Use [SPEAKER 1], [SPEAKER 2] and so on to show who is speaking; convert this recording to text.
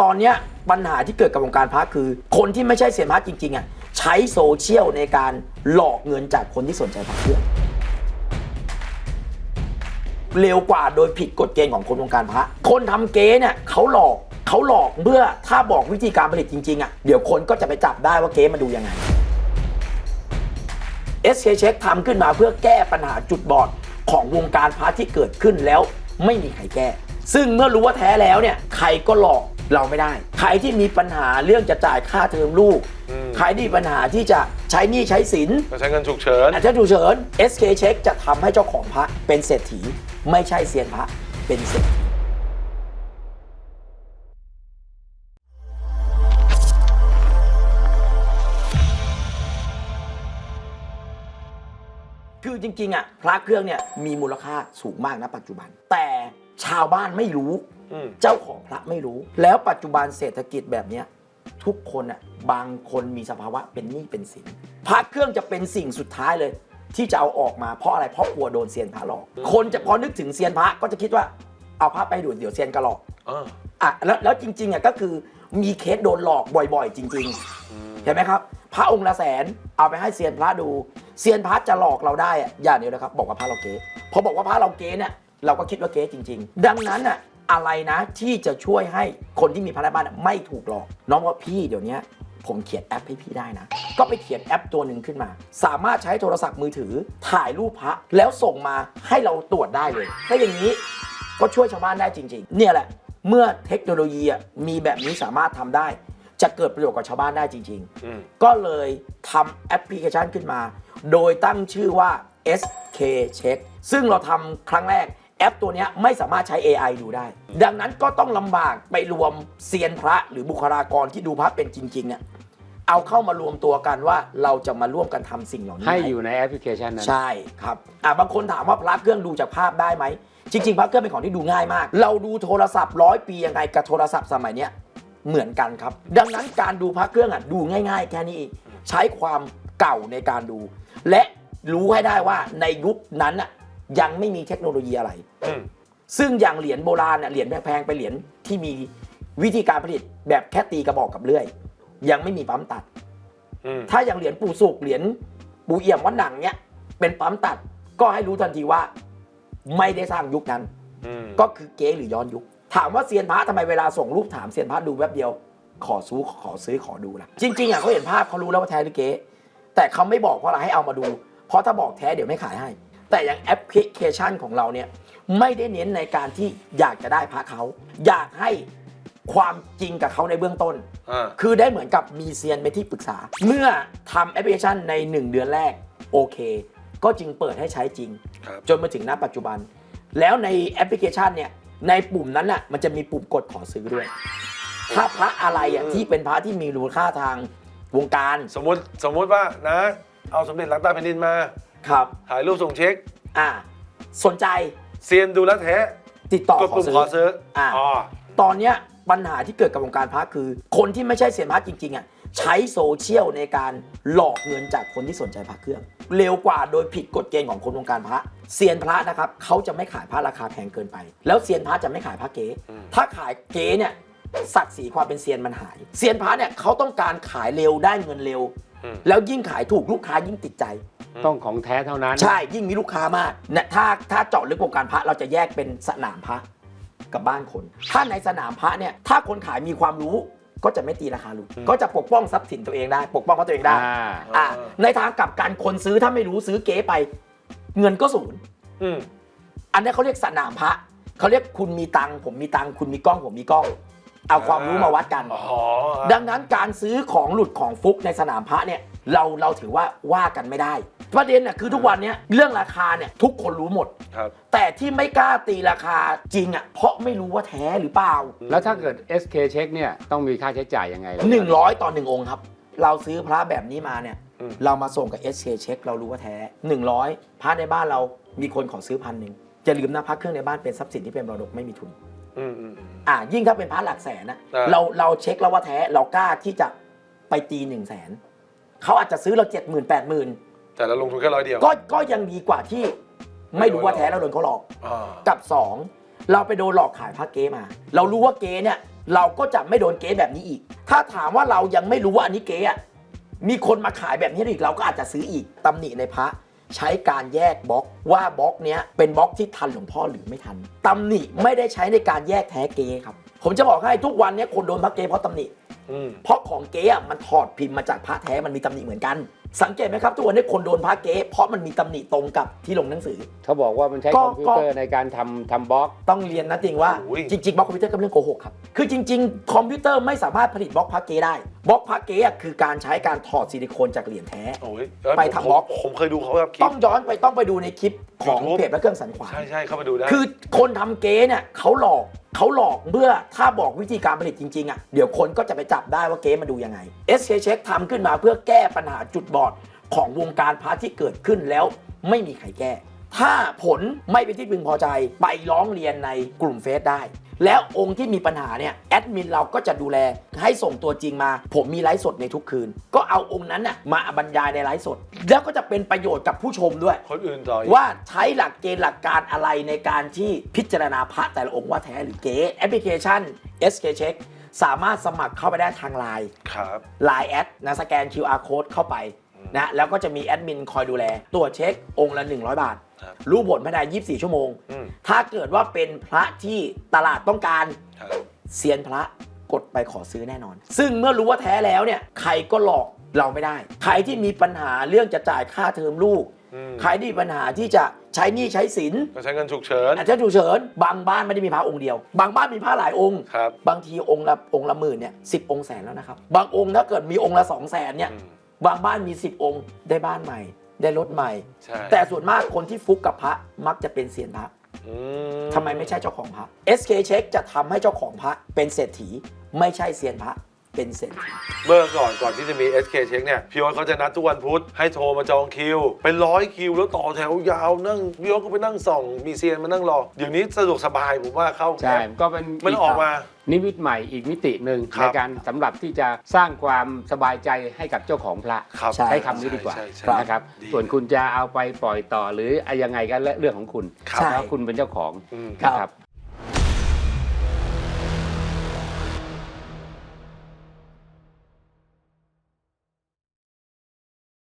[SPEAKER 1] ตอนเนี้ยปัญหาที่เกิดกับวงการพระคือ คนที่ไม่ใช่เซียนพระจริงๆอะใช้โซเชียลในการหลอกเงินจากคนที่สนใจพระเครื่องเร็วกว่าโดยผิดกฎเกณฑ์ของคนวงการพระ คนทำเก๊เนี่ยเขาหลอกเขาหลอกเมื่อถ้าบอกวิธีการผลิตจริงๆอะเดี๋ยวคนก็จะไปจับได้ว่าเก๊มาดูยังไง SK Check ทำขึ้นมาเพื่อแก้ปัญหาจุดบอดของวงการพระที่เกิดขึ้นแล้วไม่มีใครแก้ ซึ่งเมื่อรู้ว่าแท้แล้วเนี่ยใครก็หลอก เราไม่ได้ ใครที่มีปัญหาเรื่องจะจ่ายค่าเทอมลูก
[SPEAKER 2] อืม
[SPEAKER 1] ใครที่มีปัญหาที่จะใช้หนี้ใช้สิน
[SPEAKER 2] ก็ใช้เงินฉุกเฉิน
[SPEAKER 1] อาจจะถูกเฉิน SK Check จะทำให้เจ้าของพระเป็นเศรษฐี ไม่ใช่เซียนพระเป็นเศรษฐีคือจริงๆอะพระเครื่องเนี่ยมีมูลค่าสูงมากนะปัจจุบัน แต่ชาวบ้านไม่รู้
[SPEAKER 2] อืม
[SPEAKER 1] เจ้าของพระไม่รู้ แล้วปัจจุบันเศรษฐกิจแบบเนี้ยทุกคนอะบางคนมีสภาวะเป็นหนี้เป็นสินพระเครื่องจะเป็นสิ่งสุดท้ายเลย ที่จะเอาออกมาเพราะอะไรเพราะกลัวโดนเซียนพระหลอก คนจะพอนึกถึงเซียนพระก็จะคิดว่าเอาพระไปดูดเดี๋ยวเซียนก็หลอก
[SPEAKER 2] อ่า
[SPEAKER 1] อะแล้วแล้วจริงๆอะก็คือมีเคสโดนหลอกบ่อยๆ จริง ๆ เห็นไหมครับ พระองค์ละแสนเอาไปให้เซียนพระดูเซียนพระจะหลอกเราได้อะอย่างเดียวนะครับ บอกว่าพระเราเก๊พอบอกว่าพระเราเก๊เนี่ยเราก็คิดว่าเก๊จริง ๆ ดังนั้นอะ อะไรนะที่จะช่วยให้คนที่มีพระในบ้านไม่ถูกหลอก น้องว่าพี่เดี๋ยวนี้ผมเขียนแอปให้พี่ได้นะ ก็ไปเขียนแอปตัวหนึ่งขึ้นมา สามารถใช้โทรศัพท์มือถือถ่ายรูปพระแล้วส่งมาให้เราตรวจได้เลย ถ้าอย่างนี้ก็ช่วยชาวบ้านได้จริง ๆ เนี่ยแหละ เมื่อเทคโนโลยีมีแบบนี้สามารถทำได้ จะเกิดประโยชน์กับชาวบ้านได้จริง ๆ ก็เลยทำแอปพลิเคชันขึ้นมา โดยตั้งชื่อว่า SK Check ซึ่งเราทำครั้งแรก แอปตัวเนี้ยไม่สามารถใช้ AI ดูได้ ดังนั้นก็ต้องลำบากไปรวมเซียนพระหรือบุคลากรที่ดูพระเป็นจริงๆเนี่ยเอาเข้ามารวมตัวกันว่าเราจะมาร่วมกันทำสิ่งเหล่านี้
[SPEAKER 3] ให้
[SPEAKER 1] ไอ
[SPEAKER 3] ยู่ในแอปพลิเคชันนั้น
[SPEAKER 1] ใช่ครับอะบางคนถามว่าพระเครื่องดูจากภาพได้ไหมจริงๆพระเครื่องเป็นของที่ดูง่ายมาก เราดูโทรศัพท์ร้อยปียังไงกับโทรศัพท์สมัยเนี้ยเหมือนกันครับ ดังนั้นการดูพระเครื่องอะดูง่าย ๆ แค่นี้เองใช้ความเก่าในการดู และรู้ให้ได้ว่าในยุคนั้นอะ ยังไม่มีเทคโนโลยีอะไร
[SPEAKER 2] อืม
[SPEAKER 1] ซึ่งอย่างเหรียญโบราณน่ะเหรียญแพงๆไปนเหรียญที่มีวิธีการผลิตแบบแค่ตีกระบอกกับเลื่อย ยังไม่มีปั๊มตัด
[SPEAKER 2] อืม
[SPEAKER 1] ถ้าอย่างเหรียญปู่สุกเหรียญปู่เอี่ยมวัดหนังเนี้ยเป็นปั๊มตัดก็ให้รู้ทันทีว่า ไม่ได้สร้างยุคนั้น
[SPEAKER 2] อืม
[SPEAKER 1] ก็คือเก๊หรือย้อนยุค ถามว่าเซียนพระทำไมเวลาส่งรูปถามเซียนพระดูแวบเดียว ขอซื้อขอซื้อขอดูนะจริงๆอะเขาเห็นภาพเขารู้แล้วว่าแท้หรือเก๊แต่เขาไม่บอกเพราะอะไรให้เอามาดู เพราะถ้าบอกแท้เดี๋ยวไม่ขายให้ แต่อย่างแอปพลิเคชันของเราเนี่ยไม่ได้เน้นในการที่อยากจะได้พระเขา อยากให้ความจริงกับเขาในเบื้องต้น
[SPEAKER 2] อ่า
[SPEAKER 1] คือได้เหมือนกับมีเซียนเป็นที่ปรึกษา เมื่อทำแอปพลิเคชันใน 1 เดือนแรกโอเค ก็จึงเปิดให้ใช้จริง
[SPEAKER 2] ครับ
[SPEAKER 1] จนมาถึงณปัจจุบัน แล้วในแอปพลิเคชันเนี่ยในปุ่มนั้นน่ะมันจะมีปุ่มกดขอซื้อด้วย ถ้าพระอะไรอะที่เป็นพระที่มีมูลค่าทางวงการ
[SPEAKER 2] สมมติสมมติว่านะ เอาสมเด็จหลักใต้แผ่นดินมา
[SPEAKER 1] ครับ
[SPEAKER 2] ถ่ายรูปส่งเช็ค
[SPEAKER 1] อ่าสนใจ
[SPEAKER 2] เซียนดูแลวแท้
[SPEAKER 1] ติดต่อก
[SPEAKER 2] ด
[SPEAKER 1] ขอ
[SPEAKER 2] ปุ่ม
[SPEAKER 1] ซื้
[SPEAKER 2] ขอซื้อ
[SPEAKER 1] อ่า
[SPEAKER 2] อ๋อ
[SPEAKER 1] ตอนเนี้ยปัญหาที่เกิดกับวงการพระคือ คนที่ไม่ใช่เซียนพระจริงๆอะใช้โซเชียลในการหลอกเงินจากคนที่สนใจพระเครื่อง เร็วกว่าโดยผิดกฎเกณฑ์ของคนวงการพระเซียนพระนะครับเขาจะไม่ขายพระราคาแพงเกินไป แล้วเซียนพระจะไม่ขายพระเก๊
[SPEAKER 2] อืม
[SPEAKER 1] ถ้าขายเก๊เนี่ยศักดิ์ศรีความเป็นเซียนมันหายเซียนพระเนี่ยเขาต้องการขายเร็วได้เงินเร็ว
[SPEAKER 2] อืม
[SPEAKER 1] แล้วยิ่งขายถูกลูกค้ายิ่งติดใจ
[SPEAKER 3] ต้องของแท้เท่านั้น
[SPEAKER 1] ใช่ยิ่งมีลูกค้ามากเนี่ยถ้าถ้าเจาะลึกวงการพระเราจะแยกเป็นสนามพระกับบ้านคน ถ้าในสนามพระเนี่ยถ้าคนขายมีความรู้ก็จะไม่ตีราคาลุกก็จะปกป้องทรัพย์สินตัวเองได้ ปกป้องพระตัวเองได้
[SPEAKER 3] อ่า
[SPEAKER 1] อ่าในทางกลับการคนซื้อถ้าไม่รู้ซื้อเก๊ไป เงินก็ศูนย์
[SPEAKER 2] อืม
[SPEAKER 1] อันนี้เขาเรียกสนามพระเขาเรียกคุณมีตังค์ผมมีตังค์คุณมีกล้องผมมีกล้อง เอาความรู้มาวัดกัน
[SPEAKER 2] อ๋อ
[SPEAKER 1] ดังนั้นการซื้อของหลุดของฟุกในสนามพระเนี่ยเราเราถือว่าว่ากันไม่ได้ ประเด็นน่ะคือทุกวันเนี้ยเรื่องราคาเนี่ยทุกคนรู้หมด
[SPEAKER 2] ครับ
[SPEAKER 1] แต่ที่ไม่กล้าตีราคาจริงอะเพราะไม่รู้ว่าแท้หรือเปล่า
[SPEAKER 3] แล้วถ้าเกิด SK Check เนี่ยต้องมีค่าใช้จ่ายยังไงล่ะ
[SPEAKER 1] 100 ต่อ 1 องค์ครับ เราซื้อพระแบบนี้มาเนี่ย
[SPEAKER 2] อืม
[SPEAKER 1] เรามาส่งกับ SK Check เรารู้ว่าแท้ 100 พระในบ้านเรามีคนขอซื้อพันหนึ่งจะลืมนะพระเครื่องในบ้านเป็นทรัพย์สินที่เป็นมรดกไม่มีทุน
[SPEAKER 2] อืมอืมอืม
[SPEAKER 1] อ่ายิ่งถ้าเป็นพระหลักแสนนะ
[SPEAKER 2] อ่า
[SPEAKER 1] เราเราเช็คแล้วว่าแท้เรากล้าที่จะไปตี1นึ่งแสนเขาอาจจะซื้อเราเจ็ดหมื่นแปดหมื่น
[SPEAKER 2] แต่เราลงทุนแค่ร้อยเดียว
[SPEAKER 1] ก็ก็ยังดีกว่าที่ไม่รู้ว่าแท้แล้วโดนเขาหลอก
[SPEAKER 2] อ่า
[SPEAKER 1] กับ 2 เราไปโดนหลอกขายพระเก๊มา เรารู้ว่าเก๊เนี่ย เราก็จะไม่โดนเก๊แบบนี้อีก ถ้าถามว่าเรายังไม่รู้ว่าอันนี้เก๊อะมีคนมาขายแบบนี้อีกเราก็อาจจะซื้ออีกตำหนิในพระ ใช้การแยกบล็อกว่าบล็อกเนี้ยเป็นบล็อกที่ทันหลวงพ่อหรือไม่ทันตำหนิไม่ได้ใช้ในการแยกแท้เก๊ครับ ผมจะบอกให้ทุกวันเนี้ยคนโดนพระเก๊เพราะตำหนิ
[SPEAKER 2] อืม
[SPEAKER 1] เพราะของเก๊อะมันถอดพิมพ์มาจากพระแท้มันมีตำหนิเหมือนกัน สังเกตไหมครับทุกวันนี้คนโดนพระเก๊เพราะมันมีตำหนิตรงกับที่ลงหนังสือ
[SPEAKER 3] เขาบอกว่ามันใช้
[SPEAKER 1] ก็
[SPEAKER 3] คอมพิวเตอร์ในการทำทำบล็อก
[SPEAKER 1] ต้องเรียนนะจริงว่า
[SPEAKER 2] โอ้ย
[SPEAKER 1] จริงๆบล็อกคอมพิวเตอร์ก็เป็นเรื่องโกหกครับ คือจริง ๆ คอมพิวเตอร์ไม่สามารถผลิตบล็อกพระเก๊ได้บล็อกพระเก๊อะคือการใช้การถอดซิลิโคนจากเหรียญแท้
[SPEAKER 2] โอ้ยเอ้ย
[SPEAKER 1] ไปทำบล็อก
[SPEAKER 2] ผมผมเคยดูเขาแบบคลิ
[SPEAKER 1] ต้
[SPEAKER 2] ป
[SPEAKER 1] องย้อนไปต้องไปดูในคลิปของ
[SPEAKER 2] YouTube
[SPEAKER 1] เพจพระเครื่องสันขวาน
[SPEAKER 2] ใช่ใช่เข้ามาดูได้
[SPEAKER 1] คือคนทำเก๊เนี่ยเขาหลอกเขาหลอกเมื่อถ้าบอกวิธีการผลิตจริงๆอะเดี๋ยวคนก็จะไปจับได้ว่าเก๊มาดูยังไง SK Check ทำขึ้นมาเพื่อแก้ปัญหาจุดบอดของวงการพาร์ทที่เกิดขึ้นแล้วไม่มีใครแก้ ถ้าผลไม่เป็นที่พึงพอใจไปร้องเรียนในกลุ่มเฟซได้ แล้วองค์ที่มีปัญหาเนี่ยแอดมินเราก็จะดูแลให้ส่งตัวจริงมา ผมมีไลฟ์สดในทุกคืน ก็เอาองค์นั้นน่ะมาบรรยายในไลฟ์สด แล้วก็จะเป็นประโยชน์กับผู้ชมด้วย
[SPEAKER 2] คนอื่นต่ออีก
[SPEAKER 1] ว่าใช้หลักเกณฑ์หลักการอะไรในการที่พิจารณาพระแต่ละองค์ว่าแท้หรือเก๊แอปพลิเคชัน SK Check สามารถสมัครเข้าไปได้ทางไลน์
[SPEAKER 2] ครับ
[SPEAKER 1] Line แอดนะสแกน QR code เข้าไปนะแล้วก็จะมีแอดมินคอยดูแลตรวจเช็คองค์ละ 100 บาท
[SPEAKER 2] ครับ
[SPEAKER 1] รู้ผลภายใน 24 ชั่วโมง
[SPEAKER 2] อืม
[SPEAKER 1] ถ้าเกิดว่าเป็นพระที่ตลาดต้องการ
[SPEAKER 2] ครับ
[SPEAKER 1] เซียนพระกดไปขอซื้อแน่นอน ซึ่งเมื่อรู้ว่าแท้แล้วเนี่ยใครก็หลอกเราไม่ได้ ใครที่มีปัญหาเรื่องจะจ่ายค่าเทอมลูก
[SPEAKER 2] อืม
[SPEAKER 1] ใครที่มีปัญหาที่จะใช้หนี้ใช้สิน
[SPEAKER 2] ก็ใช้เงินฉุกเฉิน
[SPEAKER 1] อาจจะฉุกเฉินบางบ้านไม่ได้มีพระองค์เดียว บางบ้านมีพระหลายองค์
[SPEAKER 2] ครับ
[SPEAKER 1] บางทีองค์ละองค์ละหมื่นเนี่ยสิบองค์แสนแล้วนะครับ บางองค์ถ้าเกิดมีองค์ละสองแสนเนี่ย
[SPEAKER 2] อืม
[SPEAKER 1] บางบ้านมี 10 องค์ได้บ้านใหม่ ได้รถใหม่
[SPEAKER 2] ใช่
[SPEAKER 1] แต่ส่วนมากคนที่ฟุกกับพระมักจะเป็นเซียนพระ
[SPEAKER 2] อื
[SPEAKER 1] ทำไมไม่ใช่เจ้าของพระ SK Check จะทำให้เจ้าของพระเป็นเศรษฐีไม่ใช่เซียนพระ เป็นเศรษฐี
[SPEAKER 2] เมื่อก่อนก่อนที่จะมี SK Check เนี่ยพี่โอ๊ตเขาจะนัดทุกวันพุธให้โทรมาจองคิว เป็นร้อยคิวแล้วต่อแถวยาวนั่งพี่โอ๊ตก็ไปนั่งส่องมีเซียนมานั่งรอเดี๋ยวนี้สะดวกสบายผมว่าเข้า
[SPEAKER 3] ใช่
[SPEAKER 2] แอป
[SPEAKER 3] ก็เป็น
[SPEAKER 2] มันออกมา
[SPEAKER 3] นิมิตใหม่อีกมิติหนึ่ง
[SPEAKER 2] ครั
[SPEAKER 3] ใน
[SPEAKER 2] บ
[SPEAKER 3] การสำหรับที่จะสร้างความสบายใจให้กับเจ้าของพระ
[SPEAKER 2] ครับ
[SPEAKER 1] ใช่
[SPEAKER 3] ใช้คำนี้ดีกว่า
[SPEAKER 2] ใช่ใช่
[SPEAKER 3] นะครับ
[SPEAKER 2] ดี
[SPEAKER 3] ส่วนคุณจะเอาไปปล่อยต่อหรืออะไรยังไงก็เรื่องของคุณ
[SPEAKER 2] ครับ
[SPEAKER 1] ใช่
[SPEAKER 3] แล้วคุณเป็นเจ้าของ
[SPEAKER 2] อืม
[SPEAKER 3] นะครับ